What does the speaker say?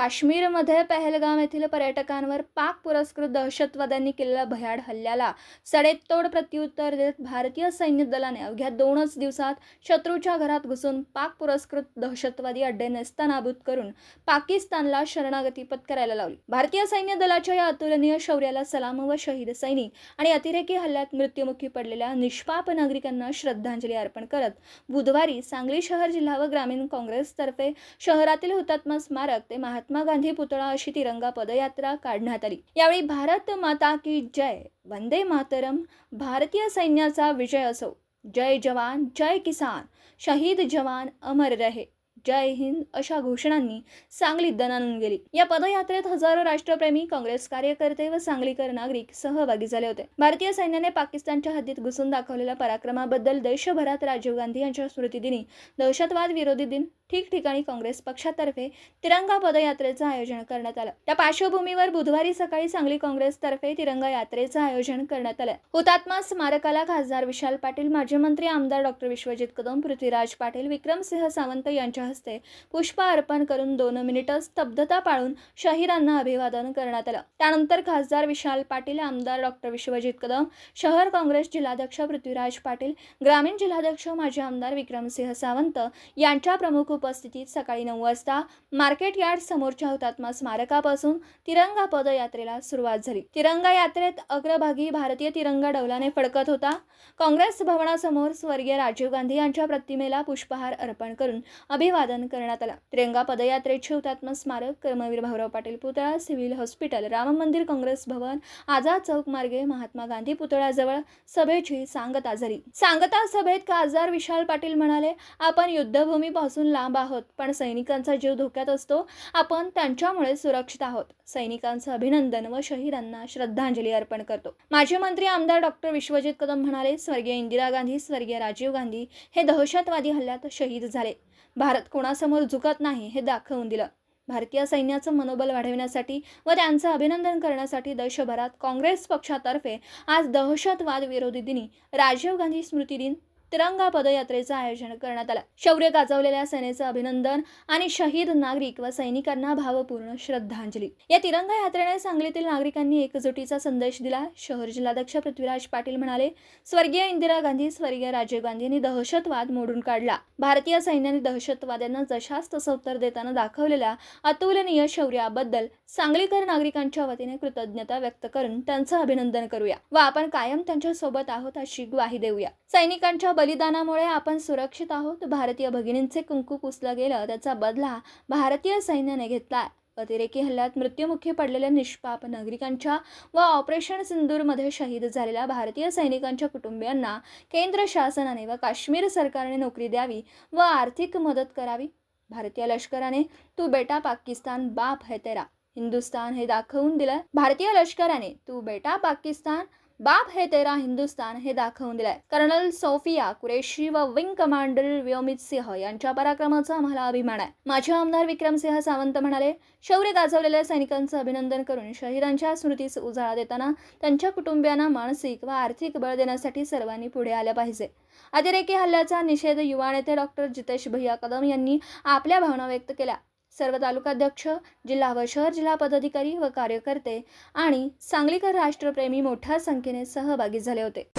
काश्मीरमध्ये पहलगाम येथील पर्यटकांवर पाक पुरस्कृत दहशतवाद्यांनी केलेल्या भयाड हल्ल्याला सडेतोड प्रत्युत्तर देत भारतीय सैन्य दलाने अवघ्या दोनच दिवसात शत्रूच्या घरात घुसून पाक पुरस्कृत दहशतवादी अड्डे नेस्तनाबूत करून पाकिस्तानला शरणागती पत्करायला लावली. भारतीय सैन्य दलाच्या या अतुलनीय शौर्याला सलाम व शहीद सैनिक आणि अतिरेकी हल्ल्यात मृत्युमुखी पडलेल्या निष्पाप नागरिकांना श्रद्धांजली अर्पण करत बुधवारी सांगली शहर जिल्हा व ग्रामीण काँग्रेसतर्फे शहरातील हुतात्मा स्मारक ते महात्मा गांधी पुतळा अशी तिरंगा पदयात्रा काढण्यात आली. यावेळी भारत माता की जय वंदे मातरम भारतीय सैन्याचा विजय असो. जय जवान जय किसान शहीद जवान अमर रहे. जय हिंद अशा घोषणांनी सांगलीत दणानून गेली. या पदयात्रेत हजारो राष्ट्रप्रेमी काँग्रेस कार्यकर्ते व सांगलीकर नागरिक सहभागी झाले होते. भारतीय सैन्याने पाकिस्तानच्या हद्दीत घुसून दाखवलेल्या पराक्रमाबद्दल देशभरात राजीव गांधी यांच्या स्मृतिदिनी दहशतवाद विरोधी दिन ठिकठिकाणी काँग्रेस पक्षातर्फे तिरंगा पदयात्रेचं आयोजन करण्यात आलं. त्या पार्श्वभूमीवर बुधवारी सकाळी सांगली काँग्रेसतर्फे तिरंगा यात्रेचं आयोजन करण्यात आलं. हुतात्मा स्मारकाला खासदार विशाल पाटील माजी मंत्री आमदार डॉक्टर विश्वजित कदम पृथ्वीराज पाटील विक्रमसिंह सावंत यांच्या हस्ते पुष्प अर्पण करून दोन मिनिटं स्तब्धता पाळून शहीदांना अभिवादन करण्यात आलं. त्यानंतर खासदार विशाल पाटील आमदार डॉक्टर विश्वजित कदम शहर काँग्रेस जिल्हाध्यक्ष पृथ्वीराज पाटील ग्रामीण जिल्हाध्यक्ष माजी आमदार विक्रमसिंह सावंत यांच्या प्रमुख उपस्थितीत सकाळी नऊ वाजता मार्केट यार्ड समोरच्या हुतात्मा स्मारकापासून तिरंगा पदयात्रेला सुरुवात झाली. तिरंगा यात्रेत अग्रभागी भारतीय तिरंगा डौलाने फडकत होता. काँग्रेस भवनासमोर स्वर्गीय राजीव गांधी यांच्या प्रतिमेला पुष्पहार अर्पण करून अभिवादन करण्यात आलं. तिरंगा पदयात्रेचे हुतात्मा स्मारक कर्मवीर भाऊराव पाटील पुतळा सिव्हिल हॉस्पिटल राम मंदिर काँग्रेस भवन आझाद चौक मार्गे महात्मा गांधी पुतळ्याजवळ सभेची सांगता झाली. सांगता सभेत खासदार विशाल पाटील म्हणाले आपण युद्धभूमीपासून लांब आहोत पण सैनिकांचा जीव धोक्यात असतो. आपण त्यांच्यामुळे सुरक्षित आहोत सैनिकांचं अभिनंदन व शहीदांना श्रद्धांजली अर्पण करतो. माजी मंत्री आमदार डॉक्टर विश्वजित कदम म्हणाले स्वर्गीय इंदिरा गांधी स्वर्गीय राजीव गांधी हे दहशतवादी हल्ल्यात शहीद झाले. भारत कोणासमोर झुकत नाही हे दाखवून दिलं. भारतीय सैन्याचं मनोबल वाढविण्यासाठी व त्यांचं अभिनंदन करण्यासाठी देशभरात काँग्रेस पक्षातर्फे आज दहशतवाद विरोधी दिनी राजीव गांधी स्मृती दिन तिरंगा पदयात्रेचं आयोजन करण्यात आलं. शौर्य गाजवलेल्या सेनेचं अभिनंदन आणि शहीद नागरिक व सैनिकांना भावपूर्ण श्रद्धांजली. या तिरंगा यात्रेने सांगलीतील नागरिकांनी एकजुटीचा संदेश दिला. शहर जिल्हाध्यक्ष पृथ्वीराज पाटील म्हणाले स्वर्गीय इंदिरा गांधी स्वर्गीय राजीव गांधी यांनी दहशतवाद मोडून काढला. भारतीय सैन्याने दहशतवाद्यांना जशास तसं उत्तर देताना दाखवलेल्या अतुलनीय शौर्याबद्दल सांगलीकर नागरिकांच्या वतीने कृतज्ञता व्यक्त करून त्यांचं अभिनंदन करूया व आपण कायम त्यांच्यासोबत आहोत अशी ग्वाही देऊया. सैनिकांच्या बलिदानामुळे आपण सुरक्षित आहोत. भारतीय भगिनींचे कुंकू पुसलं गेलं त्याचा बदला भारतीय सैन्याने घेतला. अतिरेकी हल्ल्यात मृत्युमुखी पडलेल्या निष्पाप नागरिकांच्या व ऑपरेशन सिंदूरमध्ये शहीद झालेल्या भारतीय सैनिकांच्या कुटुंबियांना केंद्र शासनाने व काश्मीर सरकारने नोकरी द्यावी व आर्थिक मदत करावी. भारतीय लष्कराने तू बेटा पाकिस्तान बाप है तेरा. हिंदुस्तान हे दाखवून दिलं. भारतीय लष्कराने तू बेटा पाकिस्तान बाप हे तेरा हिंदुस्तान हे दाखवून दिलंय. कर्नल सोफिया कुरेशी व विंग कमांडर व्योमित सिंह यांच्या पराक्रमाचा आम्हाला अभिमान आहे. माझे आमदार विक्रमसिंह सावंत म्हणाले शौर्य गाजवलेल्या सैनिकांचं अभिनंदन करून शहीदांच्या स्मृतीस उजाळा देताना त्यांच्या कुटुंबियांना मानसिक व आर्थिक बळ देण्यासाठी सर्वांनी पुढे आलं पाहिजे. अतिरेकी हल्ल्याचा निषेध युवा नेते डॉक्टर जितेश भैया कदम यांनी आपल्या भावना व्यक्त केल्या. सर्व तालुकाध्यक्ष जिल्हा व शहर जिल्हा पदाधिकारी व कार्यकर्ते आणि सांगलीकर राष्ट्रप्रेमी मोठ्या संख्येने सहभागी झाले होते.